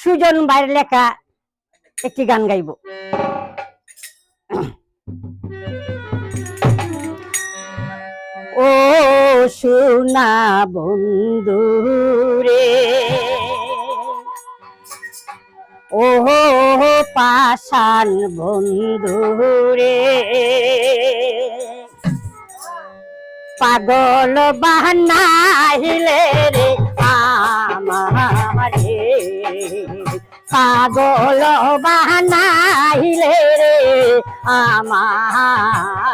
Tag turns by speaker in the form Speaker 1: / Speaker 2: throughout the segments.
Speaker 1: সুজন বাইরের লেখা একটি গান গাইব। ও সোনা বন্ধু রে ও পাশান বন্ধু রে, পাগল বাহানাইলে রে, আমারে পাগল বানাইলে রে আমারে।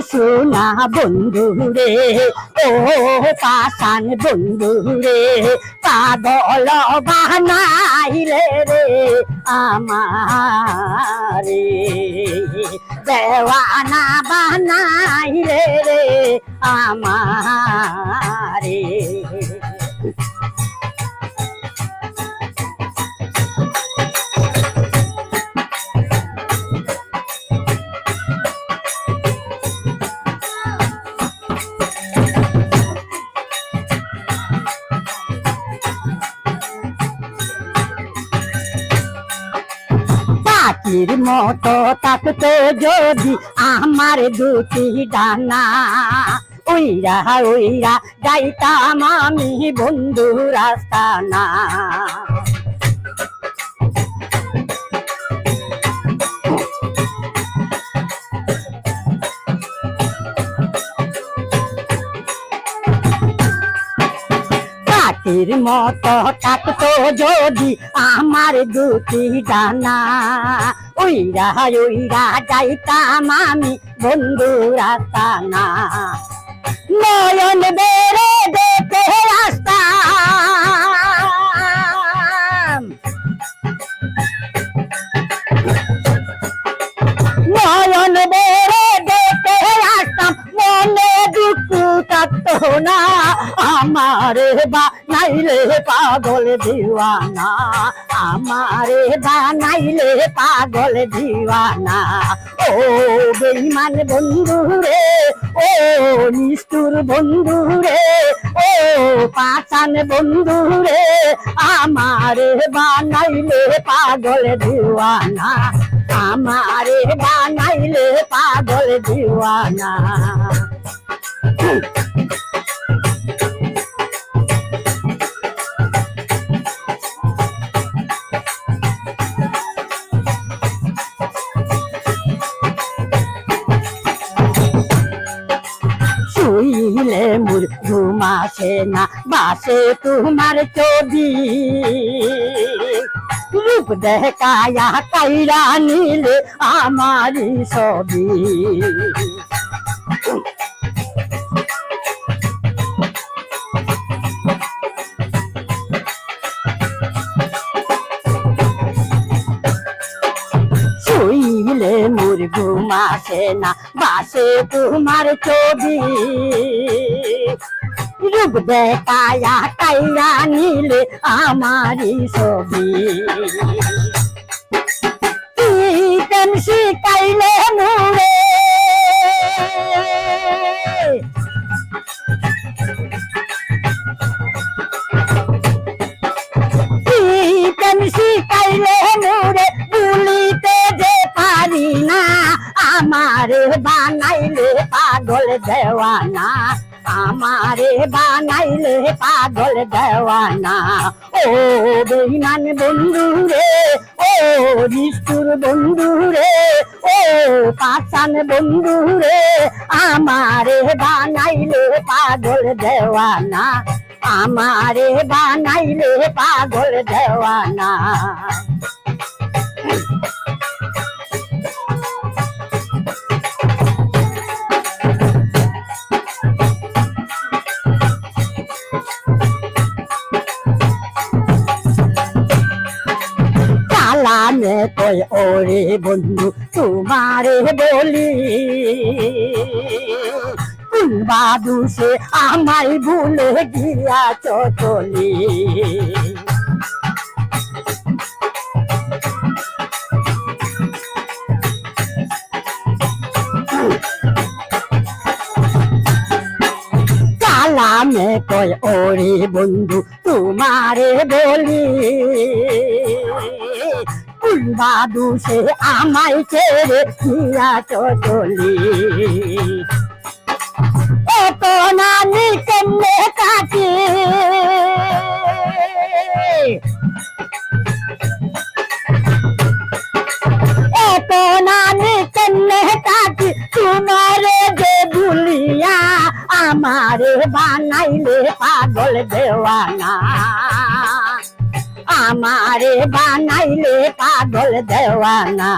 Speaker 1: সোনা বন্ধু রে, ও পাশান বন্ধু রে, পাগল বানাইলে রে আমার। দেওয়ানা বানাইলে রে আমারে। পাখির মতো থাকতো যদি আমার দুটি ডানা। উইরা উইরা যাইতাম আমি বন্ধু রাস্তানা। পাখির মতো থাকতো যদি আমার দুটি ডানা। উইরা উইরা যাইতাম আমি বন্ধু না নয়ন বেড়ে দেখে থাকতো না। আমারে বা নাইলে পাগল দিওয়ানা। আমারে বা নাইলে পাগল দিওয়ানা। ও বেইমান বন্ধু রে, ও নিষ্ঠুর বন্ধু রে, ও পাচান বন্ধু রে, আমারে বানাইলে পাগল দিওয়ানা। আমারে বানাইলে পাগল দিওয়ানা। না বাসে তোমার ছবি রূপ দেখায়া কাইরা নিলে আমারই ছবি শুইলে মোর ঘুমাসে না, বাসে তোমার ছবি রূপ দেখায়া কাইয়া নিলে আমারই ছবি। কেন শিকাইলে মোরে কেন শিকাইলে মোরে ভুলিতে যে পারি না, আমারে বানাইলে পাগল দেওয়ানা। আমারে বানাইলে পাগল দেওয়ানা। ও বেইমান বন্ধু রে ও নিষ্ঠুর বন্ধু রে ও পাচান বন্ধু রে আমারে বানাইলে পাগল দেওয়ানা। আমারে বানাইলে পাগল দেওয়ানা। চালানে কয়, ওরে বন্ধু, তোমারে বলি বাদুসে আমায় ভুলে গিয়াছ চলি। কালামে কয়, ওরে বন্ধু, তোমারে বলি কুলবাদু সে আমায় ছেড়ে চলি এত নানি কেমনে কাটি? এত নানি কেমনে কাটি? তোমারে যে ভুলিয়া আমারে বানাইলে পাগল দেওয়ানা। আমারে বানাইলে পাগল দেওয়ানা।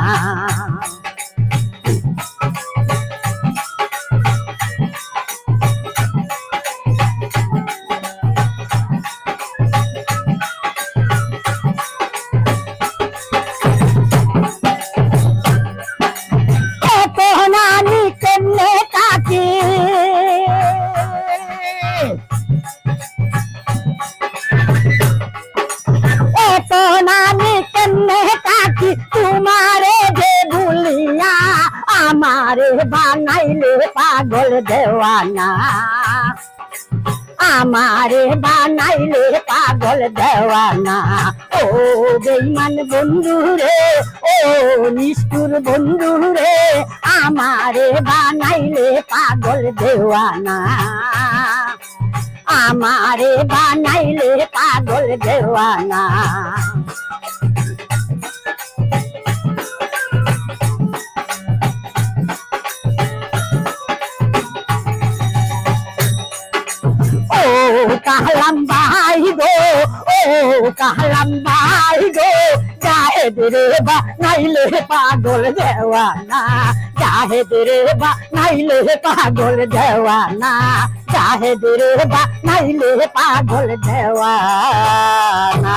Speaker 1: আমারে বানাইলে পাগল দেওয়ানা। আমারে বানাইলে পাগল দেওয়ানা। ও বেইমান বন্ধু রে, ও নিষ্ঠুর বন্ধু রে, আমারে বানাইলে পাগল দেওয়ানা। আমারে বানাইলে পাগল দেওয়ানা। কাহলাম ভাই গো চাহে রে বা নাইলে পাগল দেওয়ানা চাহে রে বা নাইলে পাগল দেওয়ানা চাহে রে বা নাইলে পাগল দেওয়ানা।